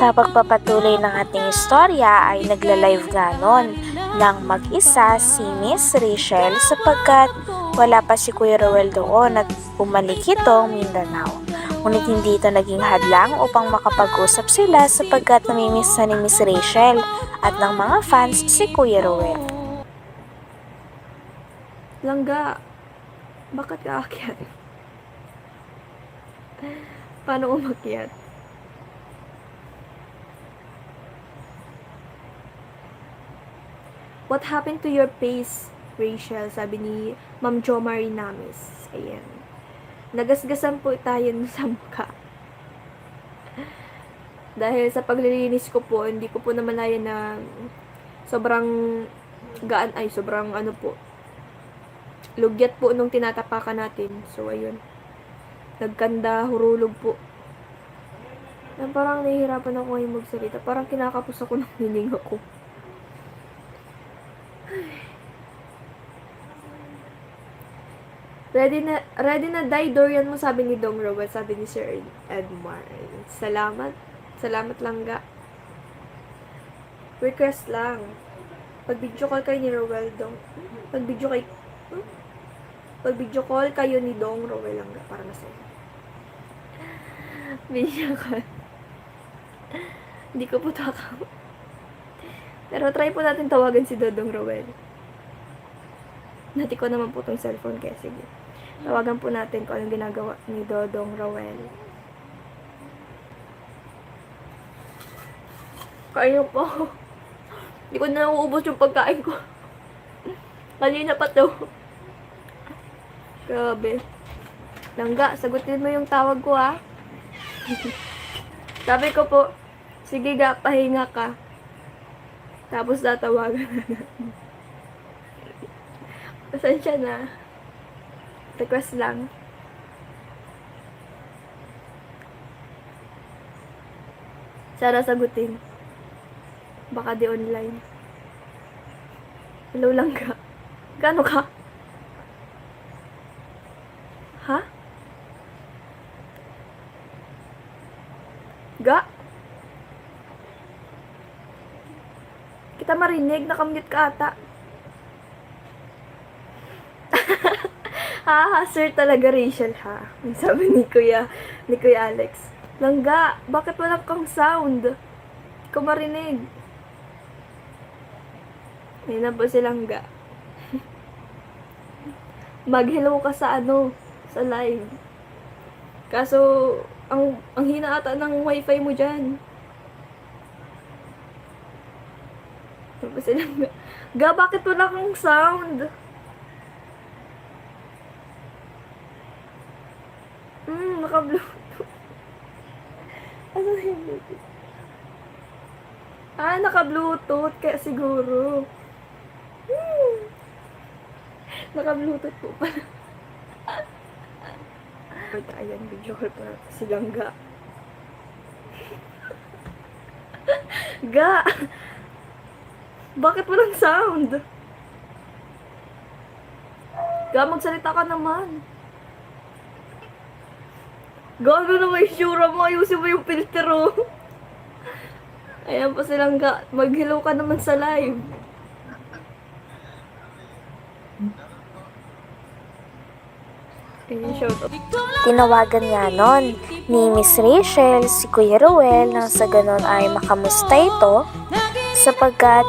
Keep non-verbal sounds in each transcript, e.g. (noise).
Sa pagpapatuloy ng ating istorya ay nagla-live nga nun ng mag-isa si Miss Rachel sapagkat wala pa si Kuya Rowel doon at bumalik itong Mindanao. Ngunit hindi ito naging hadlang upang makapag-usap sila sapagkat namimiss na ni Miss Rachel at ng mga fans si Kuya Rowel. Langga, bakit ka aakyat? Paano umakyat? What happened to your face, Rachel? Sabi ni Ma'am Jo Marinamis. Ayan. Nagasgasan po tayo (laughs) sa mukha. Dahil sa paglilinis ko po, hindi ko po namalayan na sobrang gaan, ay sobrang ano po, lugyat po nung tinatapakan natin. So, ayun. Nagkanda, hurulog po. Na parang nahihirapan ako ngayon magsalita. Parang kinakapos ako ng hininga ko. Ready na, ready na die Dorian mo, sabi ni Dong Robert, sabi ni Sir Edmar. Salamat. Salamat lang ga. Request lang. Pag video call kayo ni Rowel Dong. Pag video kay Hmm? Pag video call kayo ni Dong Rowel lang ga, para masaya. (laughs) Video call. Hindi ko po takam. Pero try po natin tawagan si Dodong Rowel. Nati ko naman po tong cellphone kaya sige. Tawagan po natin kung anong ginagawa ni Dodong Rowel. Kayo po. Hindi ko na nauubos yung pagkain ko. Kanina pa to. Grabe. Langga, sagutin mo yung tawag ko ha. (laughs) Sabi ko po, sige ga, pahinga ka. Tapos tatawagan na natin. (laughs) Pasensya na. Request lang. Sana sagutin. Baka di online. Hello lang ka. Gano ka? Ha? Ga? Kita marinig, nakamute ka ata. Ha, sir talaga Rachel ha. Sabi ni Kuya, ni Kuya Alex. Langga, bakit walang kang sound? Hindi ko marinig. Yan na po si Langga. (laughs) Mag-hello ka sa ano, sa live. Kaso, ang, ang hina ata ng wifi mo dyan. Yan po si Langga. Ga, bakit wala kang sound? Hmm, naka-bluetooth. Ano yung Bluetooth? Ah, naka-Bluetooth. Kaya siguro. Hmm. Naka-Bluetooth po pala. Wait, ayan, video call pa si Langga. Ga! Bakit walang sound? Ga, magsalita ka naman. Gago na may sura mo. Ayusin mo yung filter, oh. Ayan pa silang ga. Mag-hello ka naman sa live. Tinawagan nga nun ni Miss Rachel si Kuya Rowel nang sa ganon ay makamusta ito sapagkat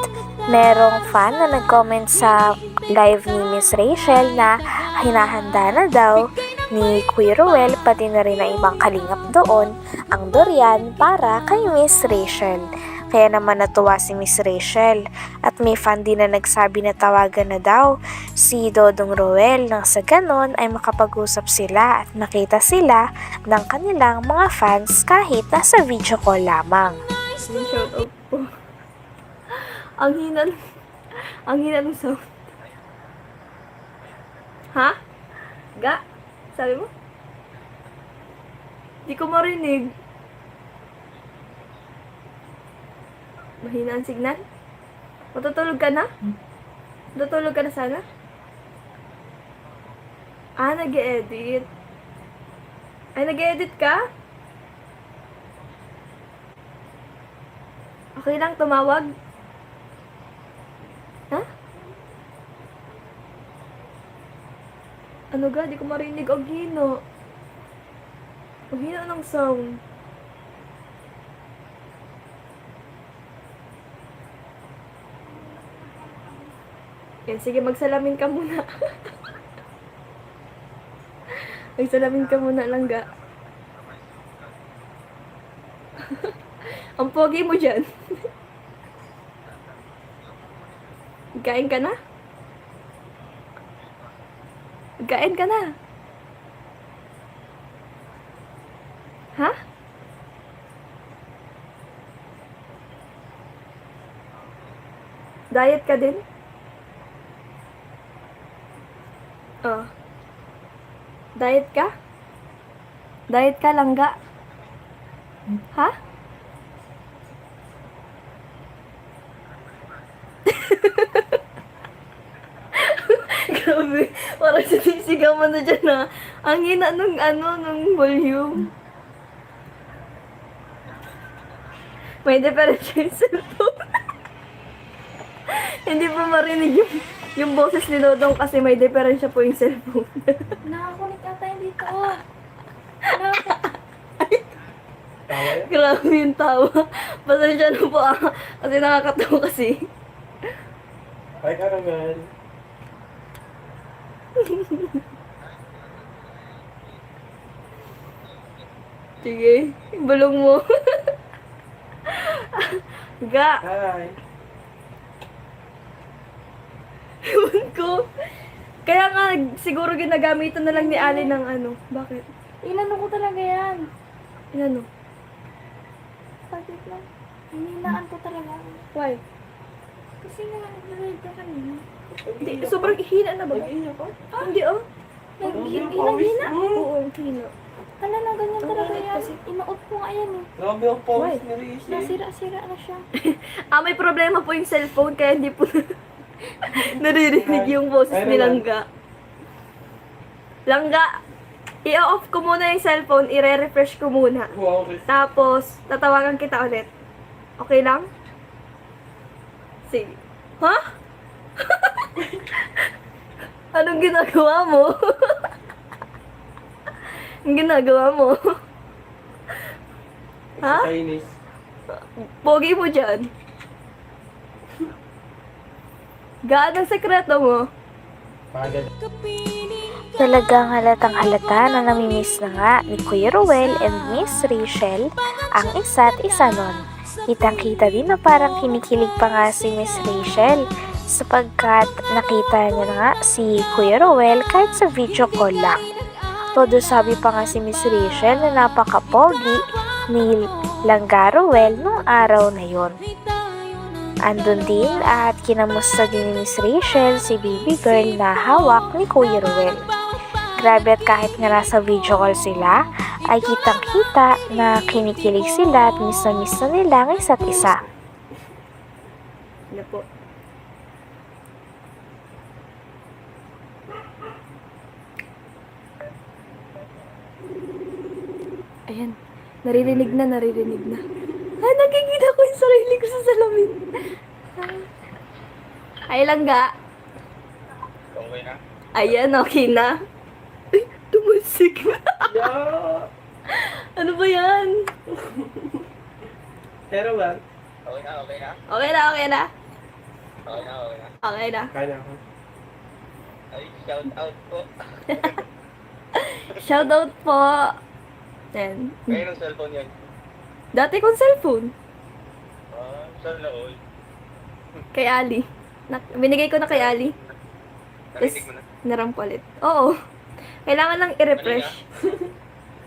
merong fan na nag-comment sa live ni Miss Rachel na hinahanda na daw ni Kuya Rowel pati na rin ang ibang kalingap doon ang durian para kay Miss Rachel. Kaya naman natuwa si Miss Rachel at may fan din na nagsabi na tawagan na daw si Dodong Roel nang sa ganon ay makapag-usap sila at makita sila ng kanilang mga fans kahit nasa video call lamang. Shout out po. ang hina, ang hina ng sound. Ha? Ga? Sabi mo? Di ko marinig. Mahina ang signal? Matutulog ka na? Matutulog ka na sana? Ah, nag-edit. Ay, nag-edit ka? Okay lang tumawag? Ha? Ano ga? Di ko marinig ang hino. Ang hino ng sound. Yan, sige, magsalamin ka muna. (laughs) magsalamin ka muna lang ga. (laughs) Ang pogi mo dyan. (laughs) Kain ka na? Kain ka na? Ha? Diet ka din? Oh. Diet ka? Diet ka lang ga? Ha? (laughs) Grabe. Parang sinisigaw mo na dyan na. Ang hina nung ano, nung volume. May diferensya yung cellphone. (laughs) Hindi pa marinig yung, yung boses ni Dodong kasi may diferensya po yung cellphone. (laughs) Nakakunik ata yun dito. Grabe yung tawa. Pasensya na po ah. Kasi nakakatawa kasi. Hi, Caramel. Sige, bulong mo. Ga, Hi. ewan ko. Kaya nga, siguro ginagamitan na lang ni Ali ng ano. Bakit? Inano ko talaga yan. Inano? Saglit lang. Hininaan ko talaga. Why? Kasi nga nag-read ka kanina. Hindi, sobrang hina na ba? Hindi oh. Nag-hina-hina. Oo, hina. Hala na, ganyan talaga yan. Inuot ko nga yan eh. Grabe ang Why? ni Rishi. Nasira-sira na siya. (laughs) Ah, may problema po yung cellphone kaya hindi po (laughs) naririnig yung boses ni Langga. Langga, i-off ko muna yung cellphone, i-refresh ko muna. Wow, Rishi. Tapos, tatawagan kita ulit. Okay lang? Sige. Ha? (laughs) Anong ginagawa mo? Anong ginagawa mo? ha? Chinese. Pogi mo dyan. Gaan ang sekreto mo. Pagad. Talagang halatang halata na namimiss na nga ni Kuya Ruel and Miss Rachel ang isa't isa nun. Kitang-kita din na parang kinikilig pa nga si Miss Rachel sapagkat nakita niya na nga si Kuya Ruel kahit sa video call lang. Todo sabi pa nga si Miss Rachel na napaka-pogi ni Langga Ruel nung araw na yon. Andun din at kinamusta din ni Miss Rachel si baby girl na hawak ni Kuya Ruel. Grabe at kahit nga nasa video call sila, ay kitang kita na kinikilig sila at miss na miss na nila ang isa't isa. Ano po? Ayan. Naririnig na, naririnig na. Ah, nakikita ko yung sarili ko sa salamin. Ay lang ga. Okay na? Ayan, okay na. Ay, tumusik na. (laughs) Ano ba yan? Pero ba? Okay na, okay na. Okay na. Okay na, okay na. Okay na. Kaya ako. Shout out po. (laughs) Then, Kaya ng cellphone yan. dati kong cellphone. Ah, Sana all. Kay Ali. Na, binigay ko na kay Ali. Narinig mo na. Naram ko ulit. Oo. Kailangan lang i-refresh.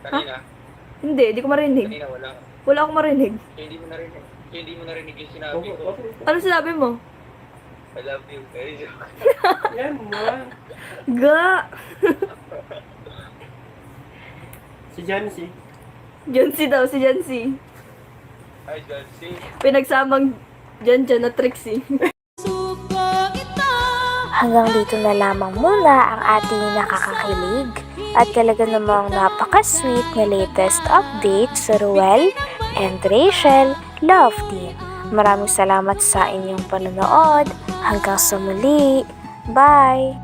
Kanina. Hindi, di ko marinig. Kanina wala. Wala akong marinig. Kaya hindi mo narinig. Kaya hindi mo narinig yung sinabi ko. Ano sinabi mo? I love you. Very joke. (laughs) Yan mo. Ga! (laughs) Si Jancy. Jancy daw, si Jancy. Hi, Jancy. Pinagsamang Janjan na Trixie. Hanggang dito na lamang muna ang ating nakakakilig at talaga namang napaka-sweet na latest update sa Ruel and Rachel Love Team. Maraming salamat sa inyong panonood. Hanggang sa muli. Bye!